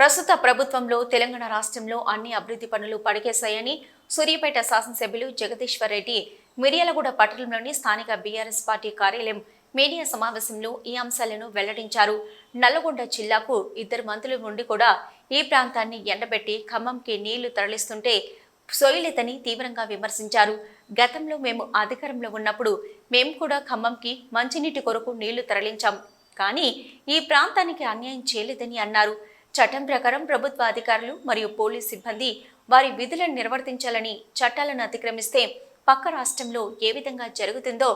ప్రస్తుత ప్రభుత్వంలో తెలంగాణ రాష్ట్రంలో అన్ని అభివృద్ధి పనులు పడికేశాయని సూర్యాపేట శాసనసభ్యులు జగదీశ్వర్ రెడ్డి మిర్యాలగూడ పట్టణంలోని స్థానిక బీఆర్ఎస్ పార్టీ కార్యాలయం మీడియా సమావేశంలో ఈ అంశాలను వెల్లడించారు. నల్లగొండ జిల్లాకు ఇద్దరు మంత్రులు ఉండి కూడా ఈ ప్రాంతాన్ని ఎండబెట్టి ఖమ్మంకి నీళ్ళు తరలిస్తుంటే సోయలేదని తీవ్రంగా విమర్శించారు. గతంలో మేము అధికారంలో ఉన్నప్పుడు మేము కూడా ఖమ్మంకి మంచినీటి కొరకు నీళ్ళు తరలించాం. కానీ ఈ ప్రాంతానికి అన్యాయం చేయలేదని అన్నారు. చట్టం ప్రకారం ప్రభుత్వ అధికారులు మరియు పోలీస్ సిబ్బంది వారి విధులను నిర్వర్తించాలని చట్టాలను అతిక్రమిస్తే పక్క రాష్ట్రంలో ఏ విధంగా జరుగుతుందో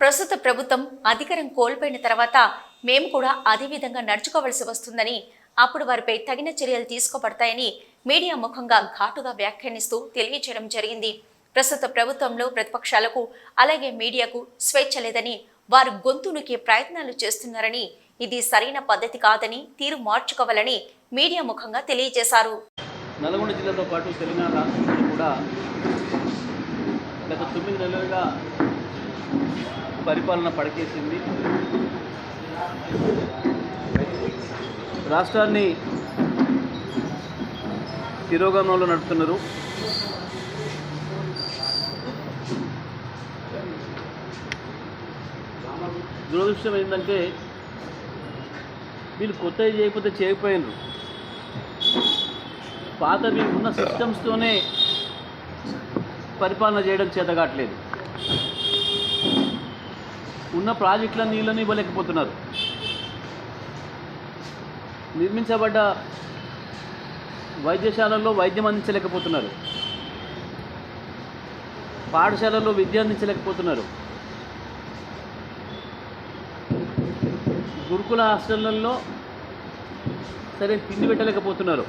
ప్రస్తుత ప్రభుత్వం అధికారం కోల్పోయిన తర్వాత మేము కూడా అదే విధంగా నడుచుకోవలసి వస్తుందని అప్పుడు వారిపై తగిన చర్యలు తీసుకోబడతాయని మీడియా ముఖంగా ఘాటుగా వ్యాఖ్యానిస్తూ తెలియజేయడం జరిగింది. ప్రస్తుత ప్రభుత్వంలో ప్రతిపక్షాలకు అలాగే మీడియాకు స్వేచ్ఛ లేదని వారు గొంతు నొక్కే ప్రయత్నాలు చేస్తున్నారని ఇది సరైన పద్ధతి కాదని తీరు మార్చుకోవాలని మీడియా ముఖంగా తెలియజేశారు. నల్గొండ జిల్లాతో పాటు తెలంగాణ రాష్ట్రంలో కూడా గత తొమ్మిది నెలలుగా పరిపాలన పడకేసింది. రాష్ట్రాన్ని తిరోగమనంలో నడుపుతున్నారు. దురదృష్టం ఏంటంటే వీళ్ళు కొత్తవి చేయకపోతే చేయకపోయినరు. పాతవి ఉన్న సిస్టమ్స్తోనే పరిపాలన చేయడం చేతగాట్లేదు. ఉన్న ప్రాజెక్టుల నీళ్ళని ఇవ్వలేకపోతున్నారు. నిర్మించబడ్డ వైద్యశాలల్లో వైద్యం అందించలేకపోతున్నారు. పాఠశాలల్లో విద్య అందించలేకపోతున్నారు. గురుకుల హాస్టళ్ళలో సరే తిండి పెట్టలేకపోతున్నారు.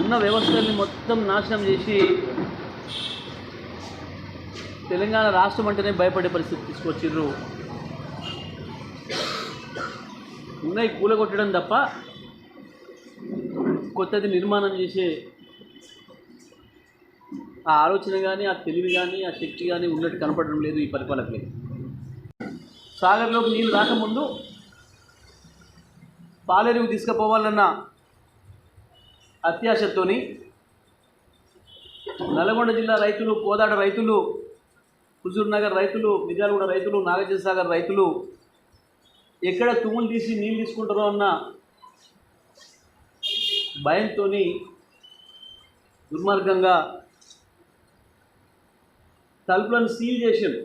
ఉన్న వ్యవస్థల్ని మొత్తం నాశనం చేసి తెలంగాణ రాష్ట్రం అంటేనే భయపడే పరిస్థితి తీసుకొచ్చిర్రు. ఉన్నాయి కూలగొట్టడం తప్ప కొత్తది నిర్మాణం చేసే ఆ ఆలోచన కానీ ఆ తెలివి కానీ ఆ శక్తి కానీ ఉన్నట్టు కనపడడం లేదు ఈ పరిపాలకులకి. సాగర్లోకి నీళ్ళు రాకముందు పాలేరుకు తీసుకుపోవాలన్న అత్యాశతోని నల్గొండ జిల్లా రైతులు కోదాడ రైతులు హుజూర్ నగర్ రైతులు మిర్యాలగూడ రైతులు నాగార్జున సాగర్ రైతులు ఎక్కడ తుమ్ములు తీసి నీళ్ళు తీసుకుంటారో అన్న భయంతో దుర్మార్గంగా తలుపులను సీల్ చేశారు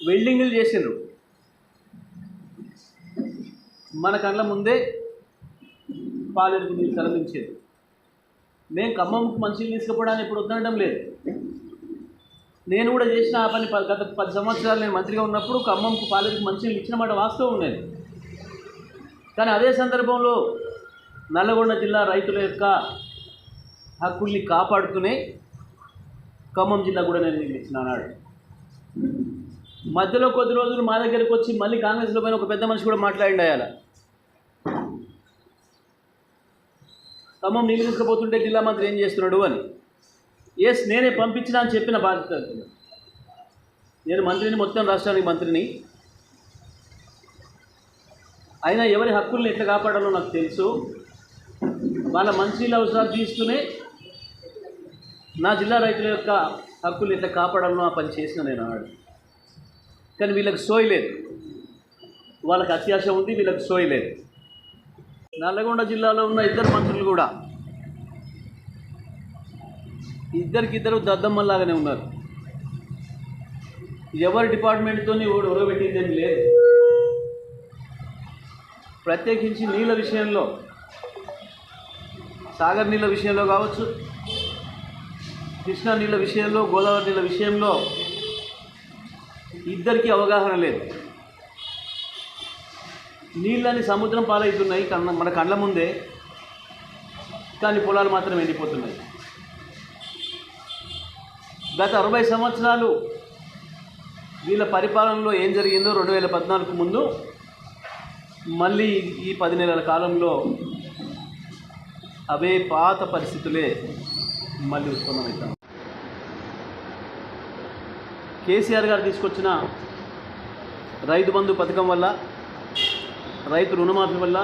వెల్డింగ్లు చేసిండ్రు. మన కళ్ళ ముందే పాలేరుకు నీళ్ళు తరలించేది మేము ఖమ్మంకు మనుషులు తీసుకుపోవడానికి ఇప్పుడు వద్దనడం లేదు. నేను కూడా చేసిన ఆ పని ప- గత పది సంవత్సరాలు నేను మంత్రిగా ఉన్నప్పుడు ఖమ్మంకు పాలేరుకు మనుషులు ఇచ్చిన మాట వాస్తవం ఉన్నది కానీ అదే సందర్భంలో నల్లగొండ జిల్లా రైతుల యొక్క హక్కుల్ని కాపాడుతూనే ఖమ్మం జిల్లా కూడా నేను నీళ్ళు ఇచ్చిన అన్నాడు మధ్యలో కొద్ది రోజులు మా దగ్గరికి వచ్చి మళ్ళీ కాంగ్రెస్లో పైన ఒక పెద్ద మనిషి కూడా మాట్లాడి అయ్యాల. ఖమ్మం నీళ్ళు తీసుకుపోతుంటే జిల్లా మంత్రి ఏం చేస్తున్నాడు అని. ఎస్ నేనే పంపించిన అని చెప్పిన బాధ్యత నేను మంత్రిని మొత్తం రాష్ట్రానికి మంత్రిని. అయినా ఎవరి హక్కుల్ని ఎట్లా కాపాడాలో నాకు తెలుసు. వాళ్ళ మంచి అవసరాలు తీసుకునే నా జిల్లా రైతుల యొక్క హక్కులు ఎట్లా కాపాడాలో ఆ పని చేసిన నేను అన్నాడు కానీ వీళ్ళకి సోయలేదు వాళ్ళకి అత్యాశ ఉంది వీళ్ళకి సోయలేదు నల్లగొండ జిల్లాలో ఉన్న ఇద్దరు మంత్రులు కూడా ఇద్దరికిద్దరు దద్దమ్మల్లాగానే ఉన్నారు. ఎవరి డిపార్ట్మెంట్తో ఒరబెట్టిందేం లేదు. ప్రత్యేకించి నీళ్ళ విషయంలో సాగర్ నీళ్ళ విషయంలో కావచ్చు కృష్ణా నీళ్ళ విషయంలో గోదావరి నీళ్ళ విషయంలో ఇద్దరికీ అవగాహన లేదు. నీళ్ళని సముద్రం పాలవుతున్నాయి కన్న మన కళ్ళ ముందే కానీ పొలాలు మాత్రం ఎండిపోతున్నాయి. గత అరవై సంవత్సరాలు వీళ్ళ పరిపాలనలో ఏం జరిగిందో రెండు వేల పద్నాలుగు ముందు మళ్ళీ ఈ పది నెలల కాలంలో అవే పాత పరిస్థితులే మళ్ళీ ఉత్పన్నమవుతాం కేసీఆర్ గారు తీసుకొచ్చిన రైతు బంధు పథకం వల్ల రైతు రుణమాఫీ వల్ల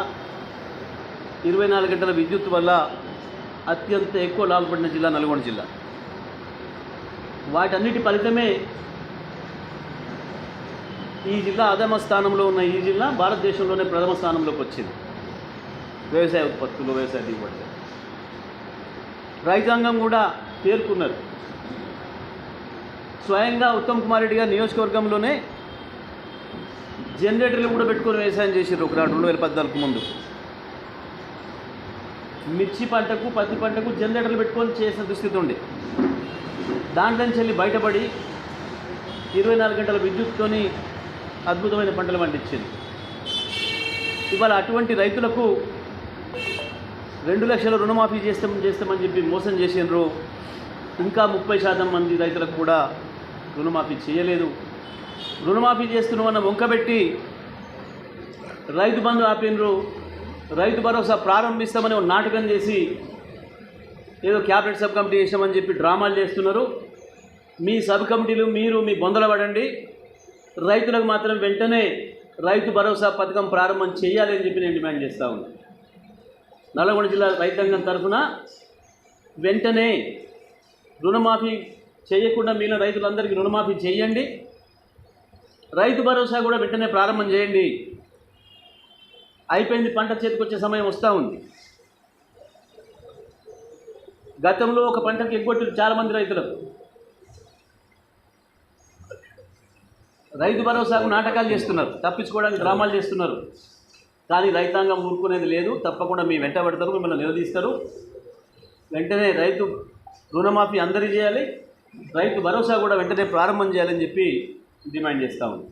ఇరవై నాలుగు గంటల విద్యుత్ వల్ల అత్యంత ఎక్కువ లాభపడిన జిల్లా నల్గొండ జిల్లా. వాటన్నిటి ఫలితమే ఈ జిల్లా అధమ స్థానంలో ఉన్న ఈ జిల్లా భారతదేశంలోనే ప్రథమ స్థానంలోకి వచ్చింది. వ్యవసాయ ఉత్పత్తులు వ్యవసాయ దిగుబడి రైతాంగం కూడా పేర్కొన్నారు. స్వయంగా ఉత్తమ్ కుమార్ రెడ్డి గారి నియోజకవర్గంలోనే జనరేటర్లు కూడా పెట్టుకొని వ్యవసాయం చేసారు ఒక రెండు వేల పద్నాలుగు ముందు. మిర్చి పంటకు పత్తి పంటకు జనరేటర్లు పెట్టుకొని చేసిన దుస్థితి ఉండే. దాంట్లో నుంచి వెళ్ళి బయటపడి ఇరవై నాలుగు గంటల విద్యుత్తోని అద్భుతమైన పంటలు పండించింది. ఇవాళ అటువంటి రైతులకు రెండు లక్షల రుణమాఫీ చేస్తాం చేస్తామని చెప్పి మోసం చేసినారు ఇంకా ముప్పై శాతం మంది రైతులకు కూడా రుణమాఫీ చేయలేదు. రుణమాఫీ చేస్తున్నామన్న వంకబెట్టి రైతు బంధు ఆపినరు. రైతు భరోసా ప్రారంభిస్తామని ఒక నాటకం చేసి ఏదో క్యాబినెట్ సబ్ కమిటీ చేసామని చెప్పి డ్రామాలు చేస్తున్నారు. మీ సబ్ కమిటీలు మీరు మీ బొందల పడండి. రైతులకు మాత్రం వెంటనే రైతు భరోసా పథకం ప్రారంభం చేయాలి అని చెప్పి నేను డిమాండ్ చేస్తా ఉన్నాను నల్గొండ జిల్లా రైతాంగం తరఫున వెంటనే రుణమాఫీ చేయకుండా మిగిలిన రైతులందరికీ రుణమాఫీ చేయండి. రైతు భరోసా కూడా వెంటనే ప్రారంభం చేయండి. అయిపోయింది పంట చేతికొచ్చే సమయం వస్తూ ఉంది. గతంలో ఒక పంటకు ఎగ్గొట్టారు చాలామంది రైతులకు రైతు భరోసాకు నాటకాలు చేస్తున్నారు తప్పించుకోవడానికి డ్రామాలు చేస్తున్నారు. కానీ రైతాంగం ఊరుకునేది లేదు తప్పకుండా మీ వెంట పెడతారు మిమ్మల్ని నిలదీస్తారు. వెంటనే రైతు రుణమాఫీ అందరి చేయాలి. రైతు భరోసా కూడా వెంటనే ప్రారంభం చేయాలని చెప్పి డిమాండ్ చేస్తూ ఉంది.